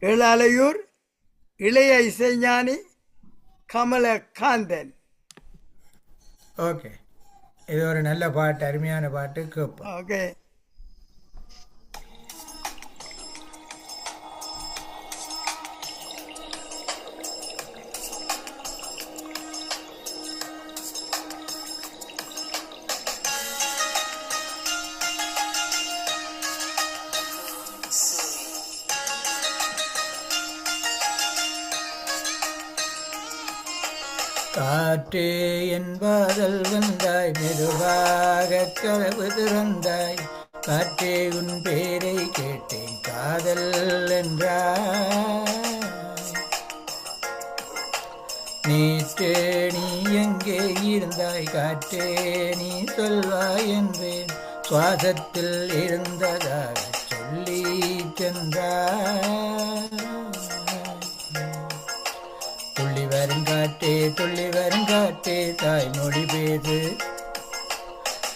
ஏழாலையூர் இளைய இசைஞானி கமலகாந்தன். ஓகே. இது ஒரு நல்ல பாட்டு அருமையான பாட்டு கேட்போம். ஓகே. காற்றே என்பாதல் வந்தாய் மெதுவாக கதவு திறந்தாய். காற்றே உன் பேரை கேட்டேன் காதல் என்றாய். நேற்று நீ எங்கே இருந்தாய் காற்றே நீ சொல்வாய் என்றேன் சுவாசத்தில் இருந்ததாக சொல்லி சென்றாய். காற்றே துள்ளி வரும் காற்றே தாய்மொழி பேது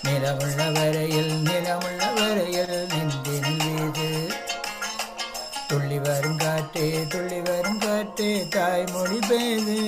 நிலமுள்ள வரையில் நிலமுள்ள வரையில் நெஞ்சினில் வீசு துள்ளி வரும் காற்றே துள்ளி வரும் காற்றே தாய்மொழி பேது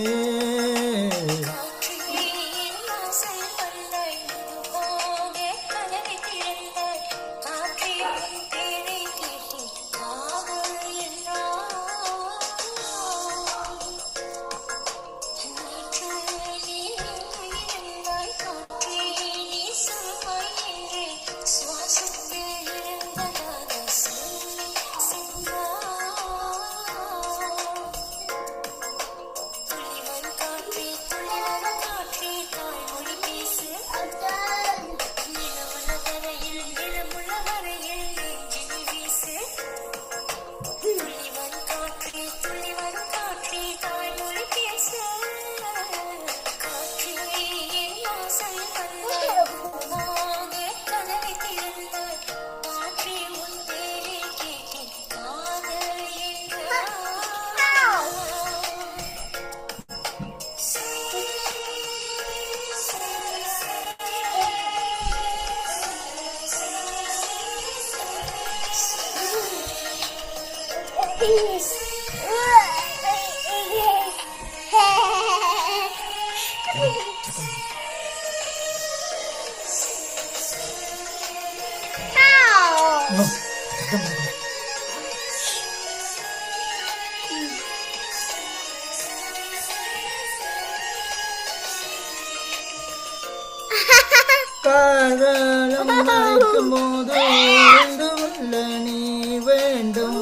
வேண்டும்.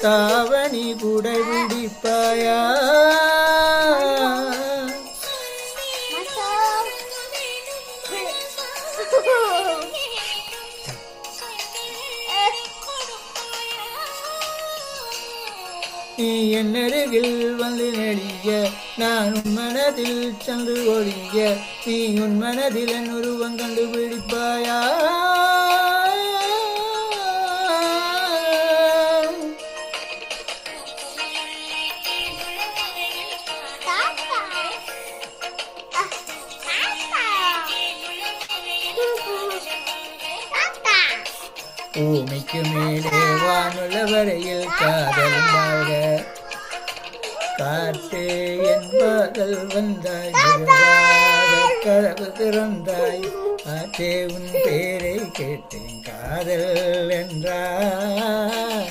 தாவணி குடை பிடிப்பாயா? என் அருகில் வந்து நெளிய நான் உன் மனதில் சென்று ஒழிய நீ உன் மனதில் என் உருவம் கண்டுபிடிப்பாயா? பூமிக்கு மேலே வானுள்ள வரையில் காதல் காட்டே என்பதல் வந்தாய் கதவு திறந்தாய். காட்டே உன் பேரை கேட்டேன் காதல் என்றாய்.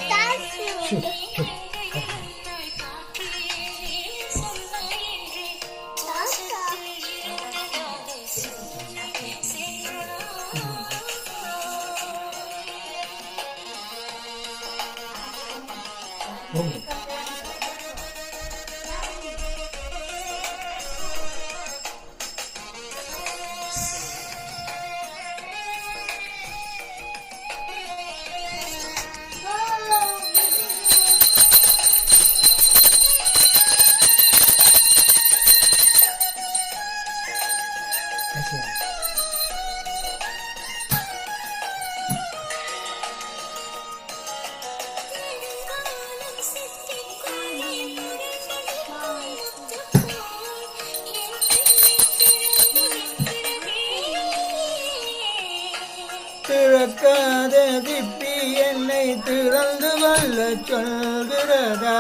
திறக்காத திப்பி என்னை திறந்து வல்ல சொல்கிறதா?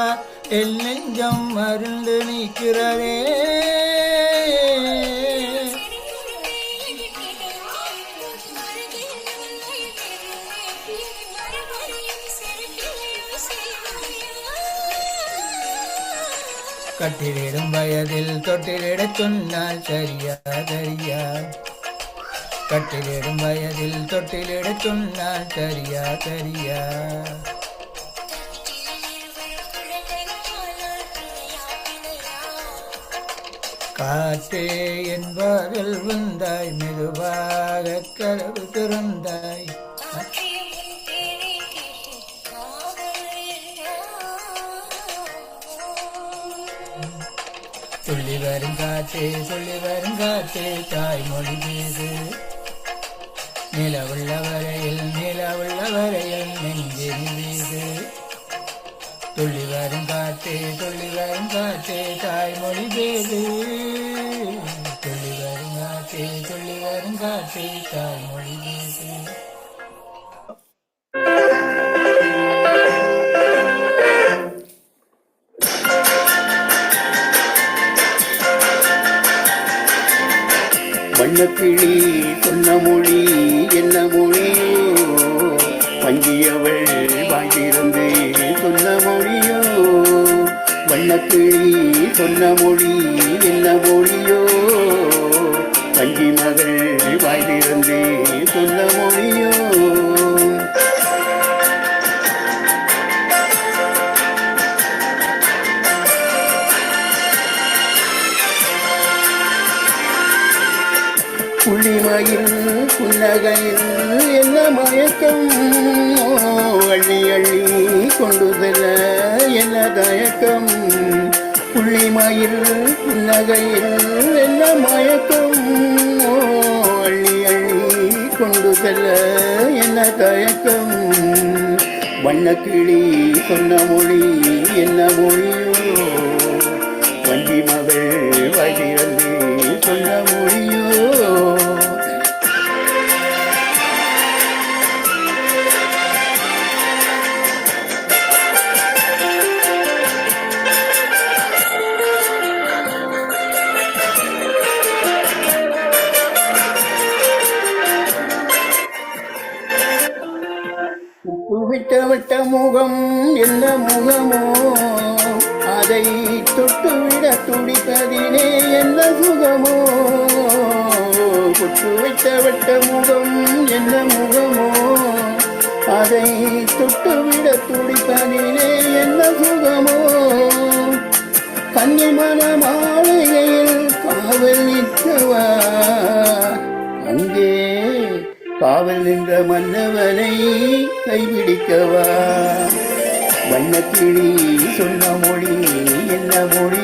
என் நெஞ்சம் மருந்து நீக்கிறதே. கட்டிலிடும் வயதில் தொட்டிலிடச் சொன்னால் சரியா சரியா? கட்டிலிடும் வயதில் தொட்டிலிடச் சொன்னால் தெரியா தெரியா. காத்தே என்பதில் வந்தாய் மெதுவாக கதவு திறந்தாய். சொல்லி வரும் காற்றே சொல்லி வரும் காற்றே தாய்மொழி பேசு. நிலவுள்ள வரையில் நிலவுள்ள வரையில் நெஞ்சில் துள்ளி வரும் காற்றே துள்ளி வரும் காற்றே தாய்மொழி பேசு துள்ளி வரும் காற்றே துள்ளி வரும் காற்றே தாய்மொழி பேசு வண்ணக்கிளி சொன்ன மொழி வண்ணக்கிளி சொன்ன மொழி என்ன மொழியோ? வஞ்சி மகள் வாய்ந்திருந்தே சொன்ன மொழியோ? புள்ளிமயில் புன்னகையில் என்ன மயக்கம்? அள்ளி அள்ளி கொண்டு செல்ல என்ன தயக்கம்? புள்ளிமயில் நகையில் என்ன மயக்கம்? அள்ளி அள்ளி கொண்டு செல்ல என்ன தயக்கம்? வண்ணக்கிளி சொன்ன மொழி என்ன மொழியோ? வண்டி மகள் வழியிறந்து சொன்ன மொழி முகமோ அதை தொட்டுவிட துடிப்பதினே என்ன சுகமோ? புட்டு விட்ட விட்ட முகம் என்ன முகமோ? அதை தொட்டுவிட துடிப்பதினே என்ன சுகமோ? கன்னிமன மாளிகையில் காவல் நிற்கவா அங்கே காவல் நின்ற மன்னவனை கைபிடிக்கவா? வண்ணக்கிளி சொன்ன மொழி என்ன மொழி?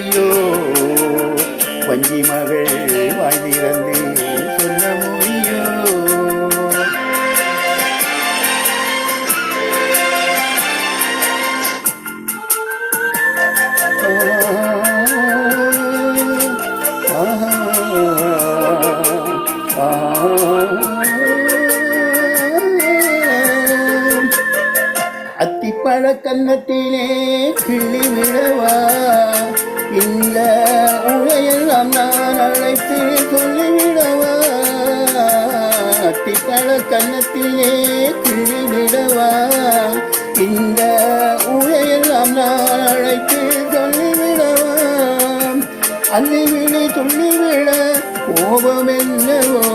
பழக்கன்னத்திலே கிள்ளி விழவா. இந்த உரையெல்லாம் நான் அழைத்து சொல்லிவிடவா. அத்திப்பழ கன்னத்திலே கிள்ளி விடவா இந்த உரையெல்லாம் நான் அழைத்து சொல்லிவிடவா. அள்ளி விழி சொல்லிவிட கோபம் என்னவோ?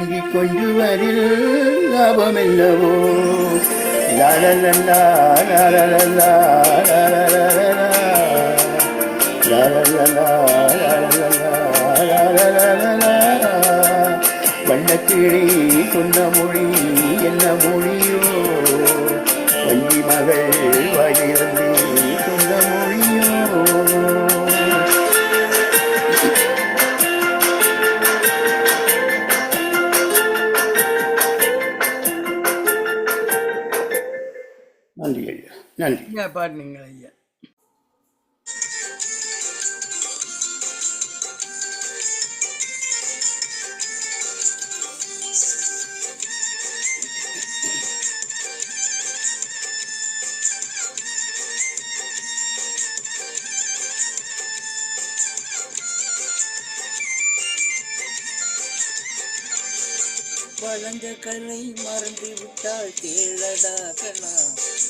அங்கி அங்கி கொஞ்சுவதில் லாபமில்லவோ என்னவோ லாலலல்லா லாலலல்லா லாலலலலா லாலலலா வண்ணக்கிளி சொன்ன மொழி என்ன மொழியோ வஞ்சி மகள் வாயிலிருந்து சொன்ன மொழியோ Ya bading lagi ya. Balanja kali marbi butal.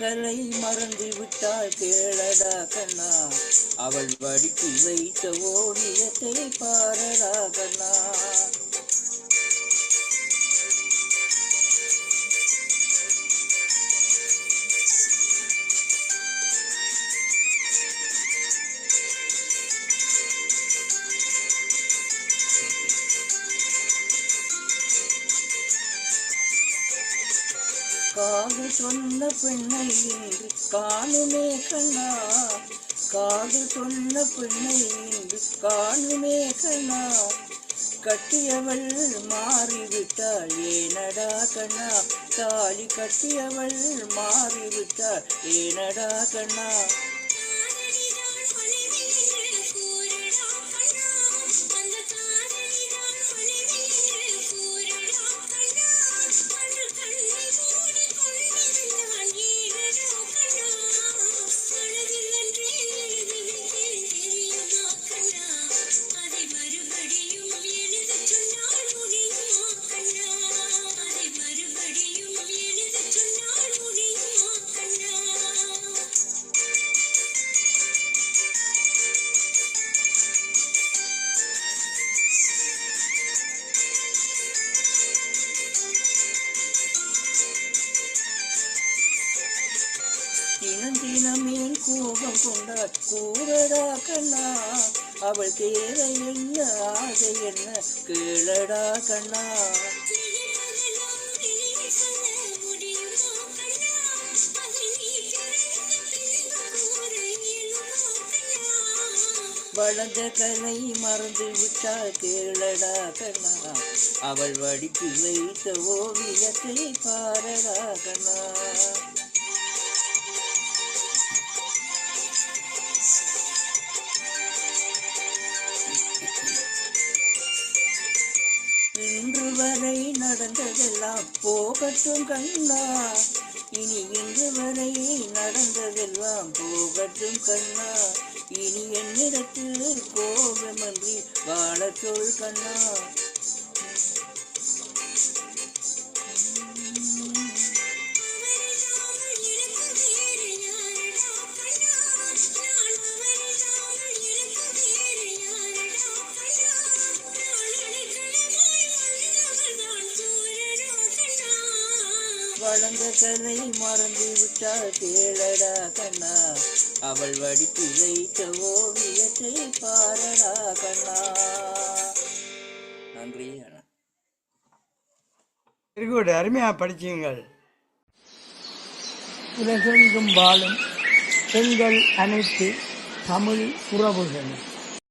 வளர்ந்த கலை மறந்து விட்டாள் கேளடா கண்ணா. அவள் வடித்து வைத்த ஓவியத்தை பாரடா கண்ணா. சொன்ன பெண்ணை இன்று காணுமே கண்ணா. காது சொன்ன பெண்ணை இன்று காணுமே கண்ணா. கட்டியவள் மாறிவிட்டாள் ஏனடா கண்ணா. தாலி கட்டியவள் மாறிவிட்டாள் ஏனடா கண்ணா. அவள் தேவை என்ன ஆசை என்ன கேளடா கண்ணா. வளர்ந்த கலை மறந்து விட்டால் கேளடா கண்ணா. அவள் வடித்து வைத்த ஓவியத்தை பாரடா கண்ணா. போகட்டும் கண்ணா. இனி இன்று வரை நடந்ததெல்லாம் போகட்டும் கண்ணா. இனி என்னிடத்தில் கோபமன்றி வாழ சொல் கண்ணா. வளர்ந்த கலை மறந்து விட்டாள் கேளடா கண்ணா. அவள் வடித்து வைத்த ஓவியத்தை பாரடா கண்ணா. நன்றி வெரி குட் அருமையாக படிச்சீங்கள். உலகெங்கும் வாழும் பெண்கள் அனைத்து தமிழ் உறவுகளும்.